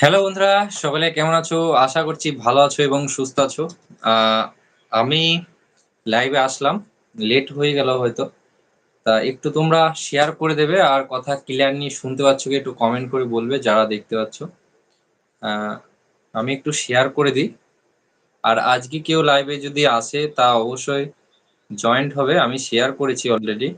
Hello বন্ধুরা, সকলে কেমন আছো? আশা করছি ভালো আছো এবং সুস্থ আছো। আমি লাইভে আসলাম লেট হয়ে গেল হয়তো। তা একটু তোমরা শেয়ার করে দেবে আর কথা ক্লিয়ার নিয়ে শুনতে পাচ্ছ কি, একটু কমেন্ট করে বলবে যারা দেখতে পাচ্ছ। আমি একটু শেয়ার করে দিই। আর আজকে কেউ লাইভে যদি আসে, তা অবশ্যই জয়েন্ট হবে। আমি শেয়ার করেছি অলরেডি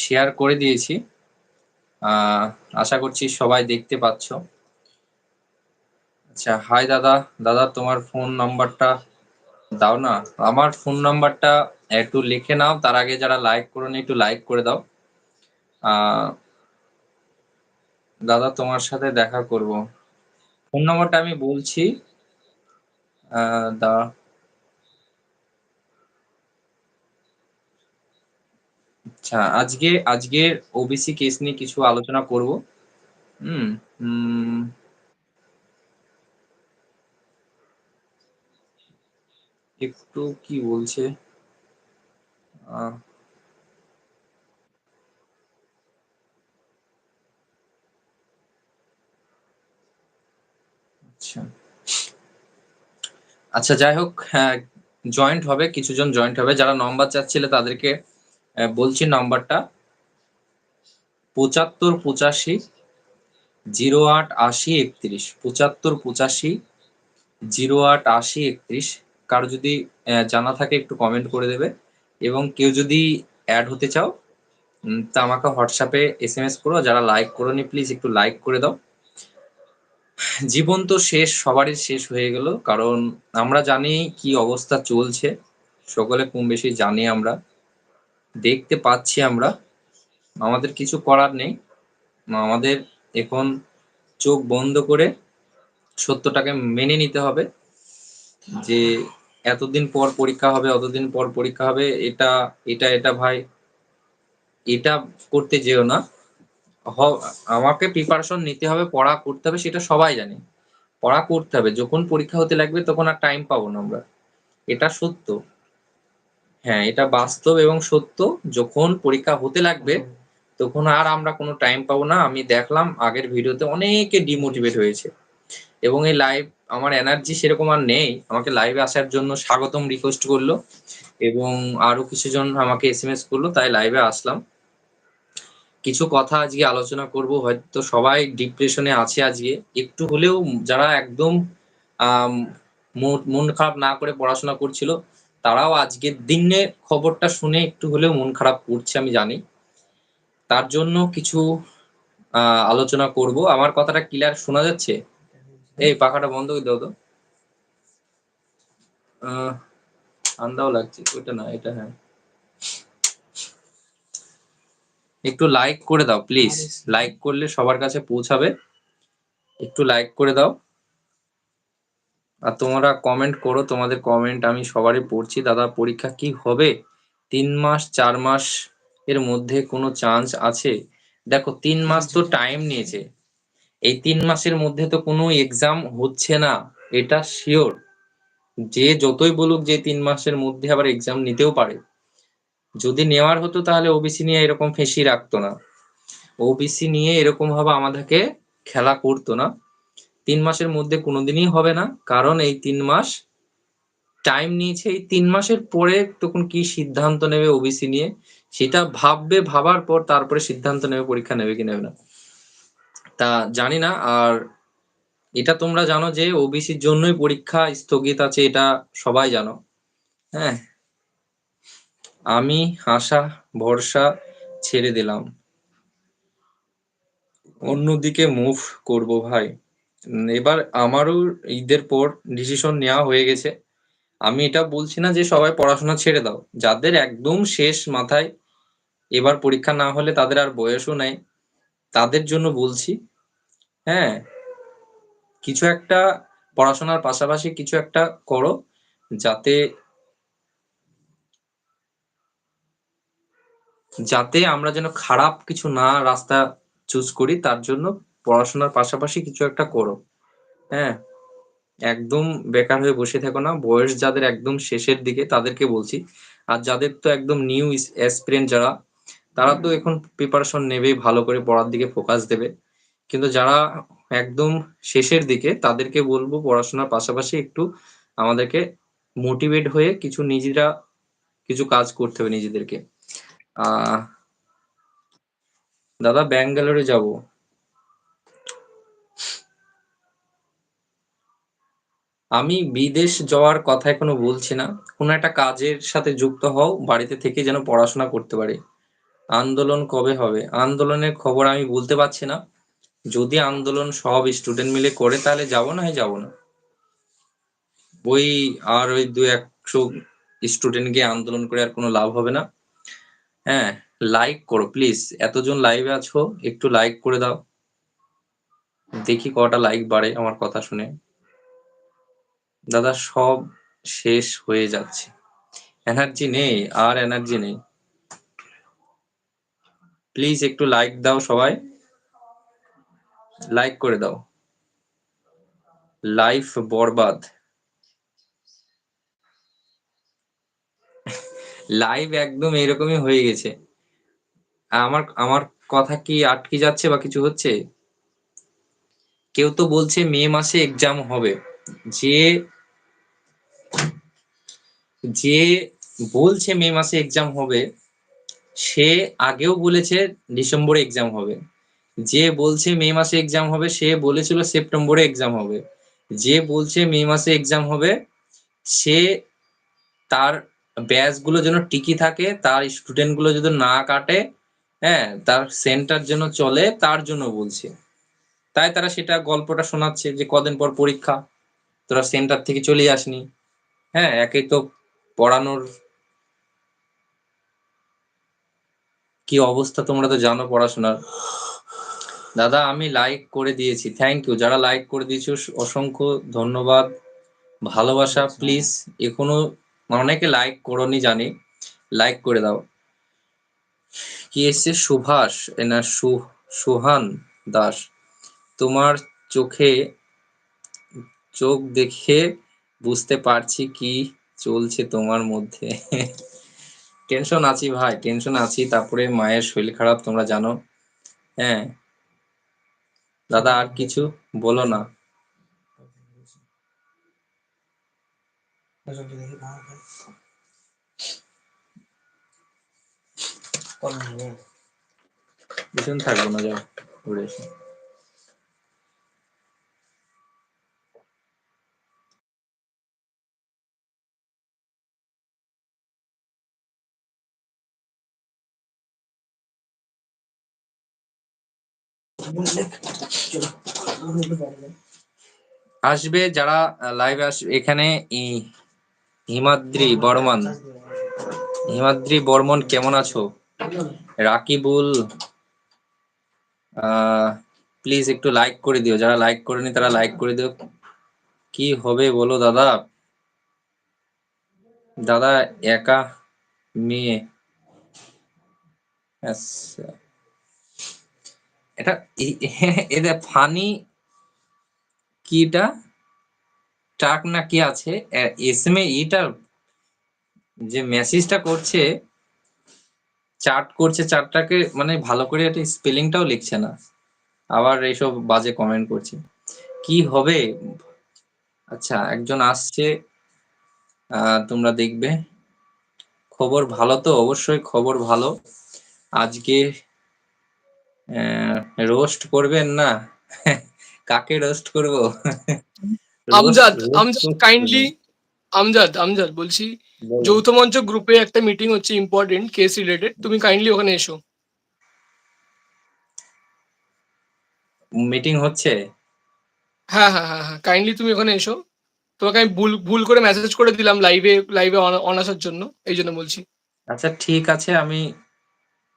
শেয়ার করে দিয়েছি। আশা করছি সবাই দেখতে পাচ্ছ। আচ্ছা হাই দাদা। দাদা তোমার ফোন নাম্বারটা দাও না। আমার ফোন নাম্বারটা একটু লিখে নাও। তার আগে যারা লাইক করো একটু লাইক করে দাও। দাদা তোমার সাথে দেখা করব। ফোন নাম্বারটা আমি বলছি। আহ, দা আচ্ছা আজকে আজকে ওবিসি কেস নিয়ে কিছু আলোচনা করব। হুম একটু কি বলছে? আহ, আচ্ছা। আচ্ছা যাই হোক হ্যাঁ জয়েন্ট হবে কিছুজন জয়েন্ট হবে। যারা নম্বর চাচ্ছিলে তাদেরকে বলছি নাম্বারটা। পঁচাত্তর পঁচাশি, জিরো আট আশি একত্রিশ। পঁচাত্তর পঁচাশি, জিরো আট আশি একত্রিশ। কারও যদি জানা থাকে একটু কমেন্ট করে দেবে। এবং কেউ যদি অ্যাড হতে চাও তা আমাকে হোয়াটসঅ্যাপে এস এম এস করো। যারা লাইক করো নি প্লিজ একটু লাইক করে দাও। জীবন তো শেষ, সবারই শেষ হয়ে গেল। কারণ আমরা জানি কি অবস্থা চলছে। সকলে কম বেশি জানি আমরা। দেখতে পাচ্ছি আমরা। আমাদের কিছু করার নেই। আমাদের এখন চোখ বন্ধ করে সত্যটাকে মেনে নিতে হবে যে এতদিন পর পরীক্ষা হবে, অতদিন পর পরীক্ষা হবে, এটা এটা এটা ভাই, এটা করতে যেও না। আমাকে প্রিপারেশন নিতে হবে, পড়া করতে হবে, সেটা সবাই জানে। পড়া করতে হবে, যখন পরীক্ষা হতে লাগবে তখন আর টাইম পাবো না আমরা। এটা সত্য। হ্যাঁ এটা বাস্তব এবং সত্য। যখন পরীক্ষা হতে লাগবে তখন আর আমরা কোনো টাইম পাবো না। আমি দেখলাম আগের ভিডিওতে অনেকে ডিমোটিভেট হয়েছে। এবং এই লাইভ আমার এনার্জি সেরকম আর নেই। আমাকে লাইভে আসার জন্য স্বাগতম রিকোয়েস্ট করল এবং আরও কিছুজন আমাকে এস এম এস করল তাই লাইভে আসলাম। কিছু কথা আজকে আলোচনা করব। হয়তো সবাই ডিপ্রেশনে আছে আজকে। একটু হলেও যারা একদম মন- মন খারাপ না করে পড়াশোনা করছিল তারাও আজকের দিনে খবরটা শুনে একটু হলেও মন খারাপ করছে আমি জানি। তার জন্য কিছু আলোচনা করব। আমার কথাটা ক্লিয়ার শোনা যাচ্ছে? এই পাখাটা বন্ধ করে দাও তো। আহ, ঠান্ডাও লাগছে। ওইটা না এটা হ্যাঁ। একটু লাইক করে দাও প্লিজ লাইক করলে সবার কাছে পৌঁছাবে। একটু লাইক করে দাও। আর তোমরা কমেন্ট করো, তোমাদের কমেন্ট আমি সবারই পড়ছি। দাদা, পরীক্ষা কি হবে? তিন মাস, চার মাস এর মধ্যে কোনো চান্স আছে? দেখো, তিন মাস তো টাইম নিয়েছে। এই তিন মাসের মধ্যে তো কোনো এক্সাম হচ্ছে না, এটা শিওর যে যতই বলুক যে তিন মাসের মধ্যে আবার এক্সাম নিতেও পারে। যদি নেওয়ার হতো তাহলে ওবিসি নিয়ে এরকম ফেঁসি রাখতো না। ওবিসি নিয়ে এরকম ভাবে আমাদেরকে খেলা করতো না। তিন মাসের মধ্যে কোনোদিনই হবে না। কারণ এই তিন মাস টাইম নিয়েছে। এই তিন মাসের পরে তখন কি সিদ্ধান্ত নেবে ওবিসি নিয়ে, সেটা ভাববে, ভাবার পর তারপরে সিদ্ধান্ত নেবে, পরীক্ষা নেবে কি নেবে না। তা জানি না। আর এটা তোমরা জানো যে ওবিসির জন্যই পরীক্ষা স্থগিত আছে, এটা সবাই জানো। হ্যাঁ। আমি আশা, ভরসা ছেড়ে দিলাম। অন্যদিকে মুভ করব ভাই। এবার আমারও ঈদের পর ডিসিশন নেওয়া হয়ে গেছে। আমি এটা বলছি না যে সবাই পড়াশোনা ছেড়ে দাও। যাদের একদম শেষ মাথায় এবার পরীক্ষা না হলে তাদের আর বয়সও নেই, তাদের জন্য বলছি হ্যাঁ কিছু একটা পড়াশোনার পাশাপাশি কিছু একটা করো যাতে যাতে আমরা যেন খারাপ কিছু না রাস্তা চুজ করি, তার জন্য পড়াশোনার পাশাপাশি কিছু একটা করো। হ্যাঁ? একদম বেকার হয়ে বসে থাকো না। বয়স যাদের একদম শেষের দিকে তাদেরকে বলছি। আর যাদের তো একদম নিউ অ্যাসপিরেন্ট যারা তারা তো এখন প্রিপারেশন নেবেই ভালো করে পড়ার দিকে ফোকাস দেবে। কিন্তু যারা একদম শেষের দিকে তাদেরকে বলব পড়াশোনার পাশাপাশি একটু আমাদেরকে মোটিভেট হয়ে কিছু নিজেরা কিছু কাজ করতে হবে নিজেদেরকে। আহ দাদা ব্যাঙ্গালোরে যাব। আমি বিদেশ যাওয়ার কথা এখনও বলছি না। কোনো একটা কাজের সাথে যুক্ত হও, বাড়িতে থেকে যেন পড়াশোনা করতে পারি। আন্দোলন কবে হবে? আন্দোলনের খবর আমি বলতে পারছি না। যদি আন্দোলন সব স্টুডেন্ট মিলে করে, তাহলে যাব না হয় যাব না। ওই আর ওই দু একশো স্টুডেন্ট গিয়ে আন্দোলন করে আর কোনো লাভ হবে না। হ্যাঁ লাইক করো প্লিজ এতজন লাইভে আছো, একটু লাইক করে দাও। দেখি কটা লাইক বাড়ে আমার কথা শুনে। দাদা, সব শেষ হয়ে যাচ্ছে। এনার্জি নেই, আর এনার্জি নেই। প্লিজ একটু লাইক দাও সবাই। লাইক করে দাও। লাইফ বরবাদ। লাইভ একদম এরকমই হয়ে গেছে। আমার আমার কথা কি আটকে যাচ্ছে বা কিছু হচ্ছে? কেউ তো বলছে মে মাসে এক্সাম হবে। যে যে বলছে মে মাসে এক্সাম হবে, সে আগেও বলেছে ডিসেম্বরে এক্সাম হবে। যে বলছে মে মাসে এক্সাম হবে, সে বলেছিল সেপ্টেম্বরে এক্সাম হবে। যে বলছে মে মাসে এক্সাম হবে, সে তার ব্যাচগুলো যেন টিকি থাকে, তার স্টুডেন্টগুলো যদি না কাটে হ্যাঁ তার সেন্টার যেন চলে, তার জন্য বলছে। তাই তারা সেটা গল্পটা শোনাচ্ছে যে কদিন পর পরীক্ষা। তোরা সেন্টার থেকে চলে আসনি। হ্যাঁ একে তো পড়ানোর কি অবস্থা তোমরা তো জানো পড়াশোনার। দাদা, আমি লাইক করে দিয়েছি। থ্যাংক ইউ যারা লাইক করে দিয়েছ, অসংখ্য ধন্যবাদ। ভালোবাসা প্লিজ এখনও অনেকে লাইক করনি, জানি। লাইক করে দাও। কি এসছে? সুভাষ। না সুহান দাস। তোমার চোখে চোখ দেখে বুঝতে পারছি কি চলছে তোমার মধ্যে। টেনশন আছি ভাই, টেনশন আছি, তারপরে মায়ের শরীর খারাপ, তোমরা জানো। হ্যাঁ। দাদা, আর কিছু বলো না। ভীষণ থাকব না, যাও, ঘুরে এসে আসবে যারা লাইভে আসবে এখানে হিমাদ্রি বর্মন। হিমাদ্রি বর্মন, কেমন আছো? রাকিবুল প্লিজ একটু লাইক করে দিও। যারা লাইক করেনি, তারা লাইক করে দিও। কি হবে বলো দাদা? দাদা একা মেয়ে। আচ্ছা। এটা এদের ফানি কিটা টাক না কি আছে? এস এম এটা যে মেসেজটা করছে, চার্ট করছে, চার্টটাকে মানে ভালো করে একটা স্পেলিংটাও লিখছে না। আবার এইসব বাজে কমেন্ট করছে। কি হবে? আচ্ছা একজন আসছে তোমরা দেখবে। খবর ভালো তো? অবশ্যই খবর ভালো। আজকে রোস্ট করবেন না। কাকে রোস্ট করব? আমজাদ আমজাদ কাইন্ডলি আমজাদ আমজাদ বলছি যৌথ মঞ্চ গ্রুপে একটা মিটিং হচ্ছে ইম্পর্টেন্ট কেস রিলেটেড তুমি কাইন্ডলি ওখানে এসো। মিটিং হচ্ছে? হ্যাঁ হ্যাঁ হ্যাঁ হ্যাঁ কাইন্ডলি তুমি ওখানে এসো। তোমাকে আমি ভুল ভুল করে মেসেজ করে দিলাম লাইভে লাইভে অন আসার জন্য এই জন্য বলছি। আচ্ছা ঠিক আছে আমি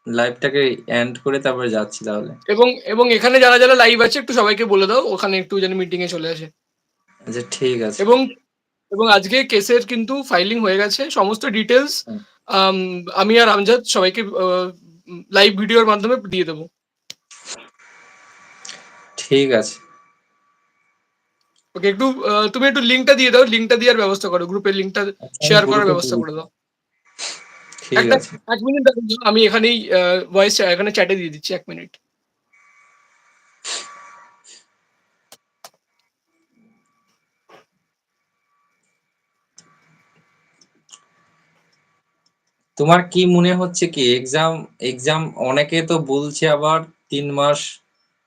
লাইভটাকে এন্ড করে তারপরে যাচ্ছি তাহলে। এবং এবং এখানে যারা যারা লাইভ আছে একটু সবাইকে বলে দাও ওখানে একটু যেন মিটিং এ চলে আসে। আচ্ছা ঠিক আছে। এবং এবং আজকে কেসের কিন্তু ফাইলিং হয়ে গেছে সমস্ত ডিটেলস আমি আর আমজাদ সবাইকে লাইভ ভিডিওর মাধ্যমে দিয়ে দেবো। ঠিক আছে। ওকে একটু তুমি একটু লিঙ্কটা দিয়ে দাও লিঙ্কটা দেওয়ার ব্যবস্থা করো গ্রুপের লিঙ্কটা শেয়ার করার ব্যবস্থা করে দাও। ঠিক আছে। এক মিনিট আমি এখানেই ভয়েস এখানে চ্যাটে দিয়ে দিচ্ছি এক মিনিট। তোমার কি মনে হচ্ছে কি এক্সাম এক্সাম অনেকে তো বলছে আবার তিন মাস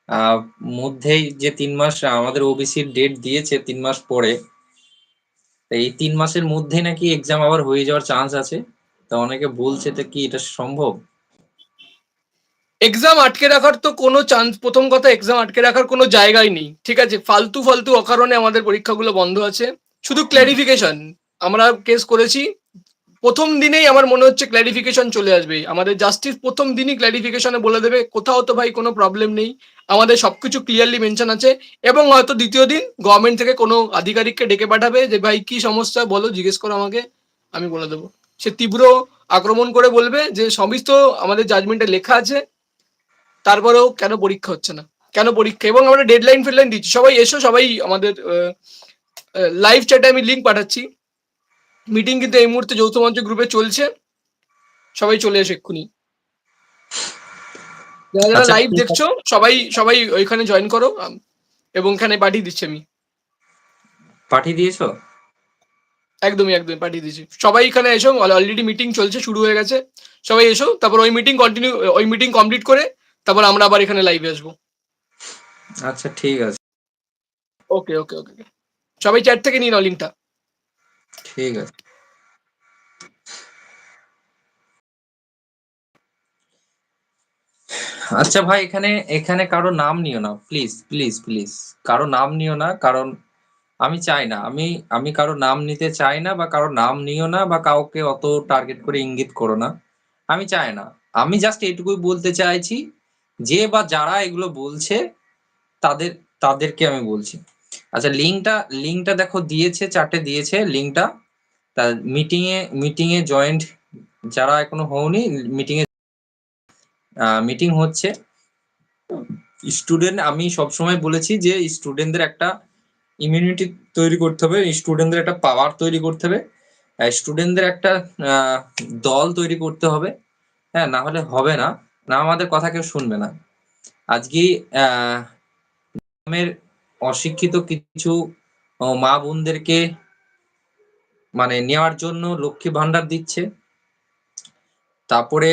আহ, মধ্যেই যে তিন মাস আমাদের ওবিসির ডেট দিয়েছে তিন মাস পরে। এই তিন মাসের মধ্যে নাকি এক্সাম আবার হয়ে যাওয়ার চান্স আছে? তা অনেকে বলছে তো কি এটা সম্ভব? এক্সাম আটকে রাখার তো কোনো চান্স প্রথম কথা এক্সাম আটকে রাখার কোনো জায়গাই নেই, ঠিক আছে? ফালতু ফালতু অকারণে আমাদের পরীক্ষাগুলো বন্ধ আছে। শুধু ক্ল্যারিফিকেশন আমরা কেস করেছি, প্রথম দিনেই আমার মনে হচ্ছে ক্ল্যারিফিকেশন চলে আসবে। আমাদের জাস্টিস প্রথম দিনই ক্ল্যারিফিকেশনে বলে দেবে, কোথাও তো ভাই কোনো প্রবলেম নেই। আমাদের সবকিছু ক্লিয়ারলি মেনশন আছে, এবং হয়তো দ্বিতীয় দিন গভর্নমেন্ট থেকে কোনো আধিকারিককে ডেকে পাঠাবে যে, ভাই, কি সমস্যা বলো, জিজ্ঞেস করো আমাকে, আমি বলে দেবো। সে তীব্র আক্রমণ করে বলবে যে সমস্ত আমাদের জাজমেন্টে লেখা আছে তারপরেও কেন পরীক্ষা হচ্ছে না? কেন পরীক্ষা? এবং আমরা ডেডলাইন ফেডলাইন দিচ্ছি। সবাই এসো সবাই আমাদের লাইভ চ্যাটে আমি লিঙ্ক পাঠাচ্ছি। মিটিং কিন্তু এই মুহূর্তে যৌথ মঞ্চ গ্রুপে চলছে। সবাই চলে এসো এক্ষুনি। যারা যারা আচ্ছা, লাইভ দেখছ সবাই সবাই ওইখানে জয়েন করো। এবং এখানে পাঠিয়ে দিচ্ছি আমি। পাঠিয়ে দিয়েছ? একদমই একদমই পাঠিয়ে দিচ্ছি সবাই এখানে এসো অলরেডি মিটিং চলছে শুরু হয়ে গেছে। সবাই এসো তারপর ওই মিটিং কন্টিনিউ ওই মিটিং কমপ্লিট করে তারপর আমরা আবার এখানে লাইভে আসব। আচ্ছা ঠিক আছে। ওকে ওকে ওকে সবাই চ্যাট থেকে নিন লিঙ্কটা ঠিক আছে। আচ্ছা ভাই এখানে এখানে কারও নাম নিও না। প্লিজ প্লিজ প্লিজ কারও নাম নিও না কারণ আমি চাই না। আমি আমি কারও নাম নিতে চাই না বা কারও নাম নিও না বা কাউকে অত টার্গেট করে ইঙ্গিত করো না। আমি চাই না। আমি জাস্ট এটুকুই বলতে চাইছি যে বা যারা এগুলো বলছে তাদের, তাদেরকে আমি বলছি। আচ্ছা লিঙ্কটা লিঙ্কটা দেখো দিয়েছে, চারটে দিয়েছে লিঙ্কটা। তা মিটিং এ মিটিং এ জয়েন্ট যারা এখনও হওনি মিটিং এ মিটিং হচ্ছে। স্টুডেন্ট আমি সবসময় বলেছি যে স্টুডেন্টদের একটা ইমিউনিটি তৈরি করতে হবে স্টুডেন্টদের একটা পাওয়ার তৈরি করতে হবে। স্টুডেন্টদের একটা দল তৈরি করতে হবে। হ্যাঁ না হলে হবে না। না আমাদের কথা কেউ শুনবে না। আজকে গ্রামের অশিক্ষিত কিছু মা বোনদেরকে মানে নেওয়ার জন্য লক্ষ্মী ভান্ডার দিচ্ছে। তারপরে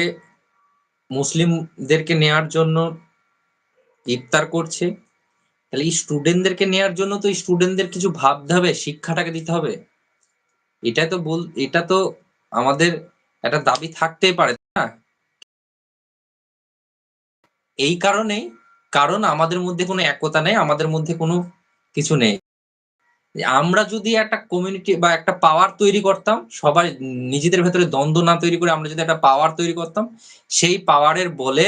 মুসলিমদেরকে নেওয়ার জন্য ইফতার করছে। তাহলে এই স্টুডেন্টদেরকে নেওয়ার জন্য তো স্টুডেন্টদের কিছু ভাবতে হবে, শিক্ষাটাকে দিতে হবে। এটা তো বল, এটা তো আমাদের একটা দাবি থাকতেই পারে না? এই কারণেই কারণ আমাদের মধ্যে কোনো একতা নেই, আমাদের মধ্যে কোনো কিছু নেই। আমরা যদি একটা কমিউনিটি বা একটা পাওয়ার তৈরি করতাম, সবাই নিজেদের ভেতরে দ্বন্দ্ব না তৈরি করে আমরা যদি একটা পাওয়ার তৈরি করতাম, সেই পাওয়ারের বলে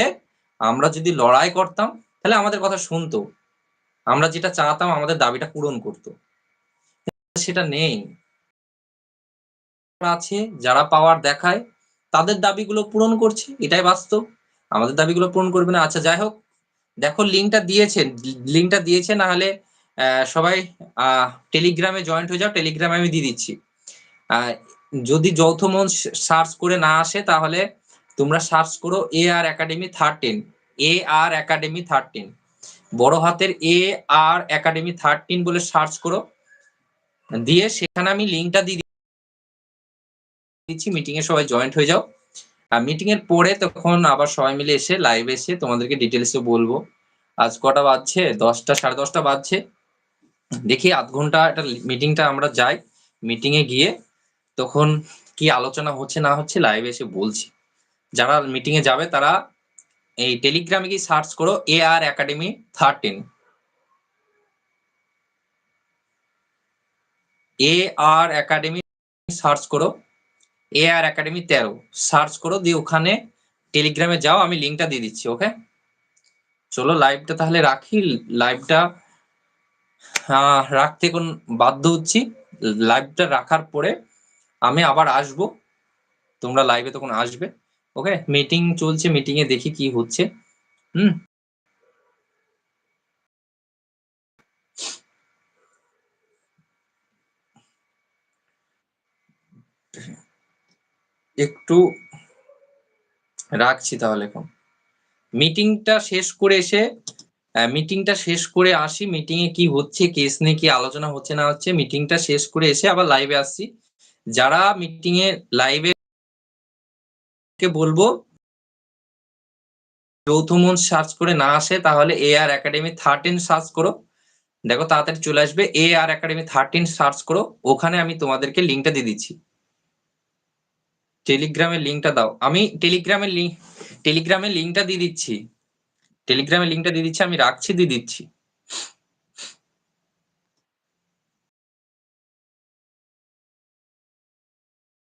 আমরা যদি লড়াই করতাম, তাহলে আমাদের কথা শুনতো। আমরা যেটা চাতাম, আমাদের দাবিটা পূরণ করতো। সেটা নেই। আছে, যারা পাওয়ার দেখায়, তাদের দাবিগুলো পূরণ করছে, এটাই বাস্তব। আমাদের দাবিগুলো পূরণ করবে না। আচ্ছা যাই হোক, দেখো, লিঙ্কটা দিয়েছে লিঙ্কটা দিয়েছে, না হলে সবাই টেলিগ্রামে জয়েন্ট হয়ে যাও, টেলিগ্রামে আমি দিয়ে দিচ্ছি। যদি যৌথ মন সার্চ করে না আসে, তাহলে তোমরা সার্চ করো A R academy thirteen A R academy thirteen বড় হাতের এ আর একাডেমি থার্টিন বলে সার্চ করো। দিয়ে সেখানে আমি লিঙ্কটা দিয়ে দিচ্ছি মিটিং এ সবাই জয়েন্ট হয়ে যাও। আর মিটিং এর পরে তখন আবার সবাই মিলে এসে লাইভ এসে তোমাদেরকে ডিটেলসে বলব। আজ কটা বাজছে? দশটা, সাড়ে দশটা বাজছে। দেখি আধ ঘণ্টা একটা মিটিংটা আমরা যাই। মিটিং এ গিয়ে তখন কি আলোচনা হচ্ছে না হচ্ছে লাইভে এসে বলছি। যারা মিটিং এ যাবে তারা এই টেলিগ্রামে কি সার্চ করো A R academy thirteen A R academy search করো এ আর একাডেমি তেরো। সার্চ করো, দিয়ে ওখানে টেলিগ্রামে যাও, আমি লিঙ্কটা দিয়ে দিচ্ছি ওকে চলো লাইভটা তাহলে রাখি। লাইভটা রাখতে কোন বাধ্য হচ্ছি। লাইভটা রাখার পরে আমি আবার আসব। তোমরা লাইভে তখন আসবে। ওকে মিটিং চলছে মিটিং এ দেখি কি হচ্ছে। হুম? একটু রাখছি তাহলে এখন। মিটিংটা শেষ করে এসে মিটিংটা শেষ করে আসি। মিটিং এ কি হচ্ছে কেস নিয়ে কি আলোচনা হচ্ছে না হচ্ছে মিটিংটা শেষ করে এসে আবার লাইভে আসছি। যারা মিটিং এ লাইভে কে বলব? যৌথ মন সার্চ করে না আসে, তাহলে A R academy thirteen search করো। দেখো, তাড়াতাড়ি চলে আসবে। A R academy thirteen search করো। ওখানে আমি তোমাদেরকে লিঙ্কটা দিয়ে দিচ্ছি। টেলিগ্রামের লিঙ্কটা দাও। আমি টেলিগ্রামের লিঙ্ক টেলিগ্রামের লিঙ্কটা দিয়ে দিচ্ছি। টেলিগ্রামের লিঙ্কটা দিয়ে দিচ্ছি, আমি রাখছি, দিয়ে দিচ্ছি।